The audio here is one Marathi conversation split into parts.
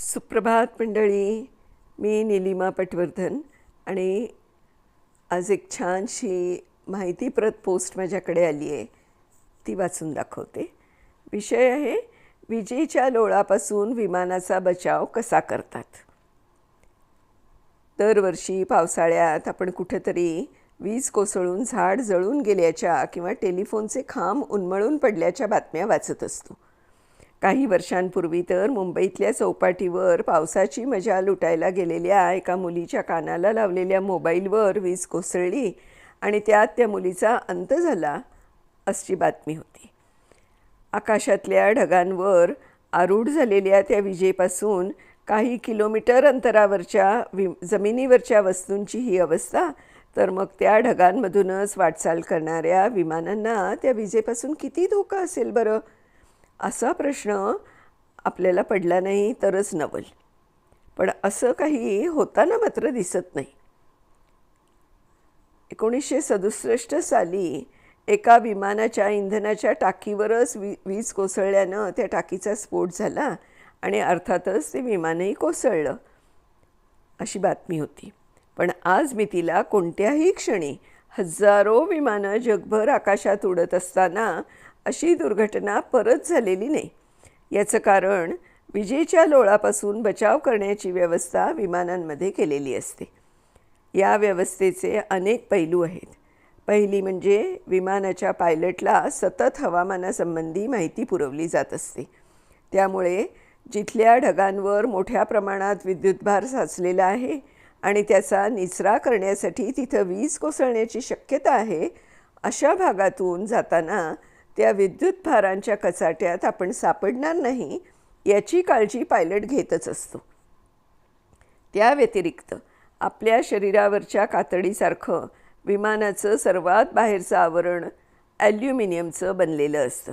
सुप्रभात मंडळी. मी निलिमा पटवर्धन आणि आज एक छानशी माहितीप्रत पोस्ट माझ्याकडे आली आहे. ती वाचून दाखवते. विषय आहे विजेच्या लोळापासून विमानाचा बचाव कसा करतात? दरवर्षी पावसाळ्यात आपण कुठेतरी वीज कोसळून झाड जळून गेल्याच्या किंवा टेलिफोनचे खांब उन्मळून पडल्याच्या बातम्या वाचत असतो. काही वर्षांपूर्वी तर मुंबईतल्या चौपाटीवर पावसाची मजा लुटायला गेलेल्या एका मुलीच्या कानाला लावलेल्या मोबाईलवर वीज कोसळली आणि त्यात त्या मुलीचा अंत झाला अशी बातमी होती. आकाशातल्या ढगांवर आरूढ झालेल्या त्या विजेपासून काही किलोमीटर अंतरावरच्या वि जमिनीवरच्या वस्तूंची ही अवस्था तर मग त्या ढगांमधूनच वाटचाल करणाऱ्या विमानांना त्या विजेपासून किती धोका असेल बरं? असा प्रश्न आपल्याला पडला नाही तरच नवल. पण असं काही होताना मात्र दिसत नाही. एकोणीसशे सदुसष्ट साली एका विमानाच्या इंधनाच्या टाकीवरच वी वीज कोसळल्यानं त्या टाकीचा स्फोट झाला आणि अर्थातच ते विमानही कोसळलं अशी बातमी होती. पण आज मी तिला कोणत्याही क्षणी हजारो विमानं जगभर आकाशात उडत असताना अशी दुर्घटना परत झालेली नाही. याचं कारण विजेच्या लोळापासून बचाव करण्याची व्यवस्था विमानांमध्ये केलेली असते. या व्यवस्थेचे अनेक पैलू आहेत. पहिली म्हणजे विमानाच्या पायलटला सतत हवामानासंबंधी माहिती पुरवली जात असते. त्यामुळे जिथल्या ढगांवर मोठ्या प्रमाणात विद्युतभार साचलेला आहे आणि त्याचा निचरा करण्यासाठी तिथं वीज कोसळण्याची शक्यता आहे अशा भागातून जाताना त्या विद्युत भारांच्या कचाट्यात आपण सापडणार नाही याची काळजी पायलट घेतच असतो. त्या व्यतिरिक्त आपल्या शरीरावरच्या कातडीसारखं विमानाचं सर्वात बाहेरचं आवरण ॲल्युमिनियमचं बनलेलं असतं.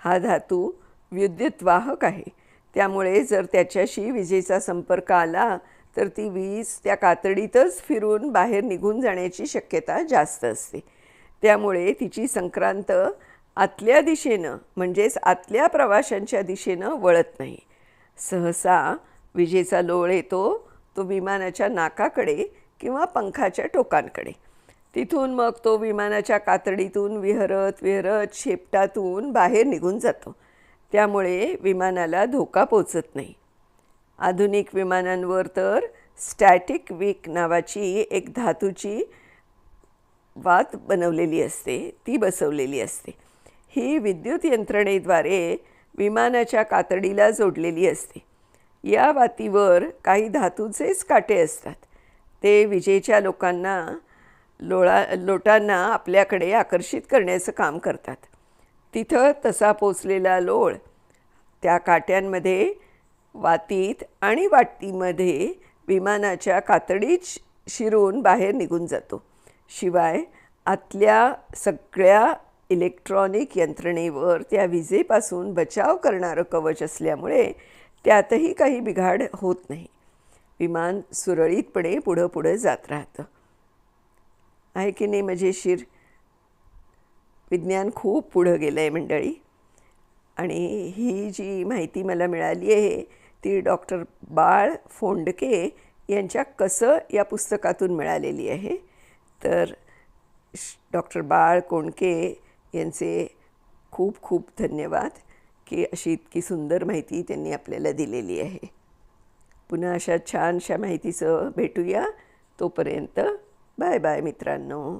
हा धातू विद्युतवाहक आहे. त्यामुळे जर त्याच्याशी विजेचा संपर्क आला तर ती वीज त्या कातडीतच फिरून बाहेर निघून जाण्याची शक्यता जास्त असते. त्यामुळे तिची संक्रांत आतल्या दिशेनं म्हणजेच आतल्या प्रवाशांच्या दिशेनं वळत नाही. सहसा विजेचा लोळ येतो तो विमानाच्या नाकाकडे किंवा पंखाच्या टोकांकडे. तिथून मग तो विमानाच्या कातडीतून विहरत विहरत शेपटातून बाहेर निघून जातो. त्यामुळे विमानाला धोका पोचत नाही. आधुनिक विमानांवर तर स्टॅटिक विक नावाची एक धातूची वात बनवलेली असते ती बसवलेली असते. ही विद्युत यंत्रणेद्वारे विमानाच्या कातडीला जोडलेली असते. या वातीवर काही धातूचेच काटे असतात. ते विजेच्या लोकांना लोळा लोटांना आपल्याकडे आकर्षित करण्याचं काम करतात. तिथं तसा पोचलेला लोळ त्या काट्यांमध्ये वातीत आणि वाटीमध्ये विमानाच्या कातडीत शिरून बाहेर निघून जातो. शिवाय आतल्या सगळ्या इलेक्ट्रॉनिक यंत्रणेवर त्या विजेपासून बचाव करणारं कवच असल्यामुळे त्यातही काही बिघाड होत नाही. विमान सुरळीतपणे पुढं पुढं जात राहतं. आहे की नाही मजेशीर? विज्ञान खूप पुढं गेलं आहे मंडळी. आणि ही जी माहिती मला मिळाली आहे ती डॉक्टर बाळ फोंडके यांच्या कसं या पुस्तकातून मिळालेली आहे. तर डॉक्टर बाळ कोंडके यांचे खूप खूप धन्यवाद की अशी इतकी सुंदर माहिती त्यांनी आपल्याला दिलेली आहे. पुन्हा अशा छानशा माहितीसह भेटूया. तोपर्यंत बाय बाय मित्रांनो.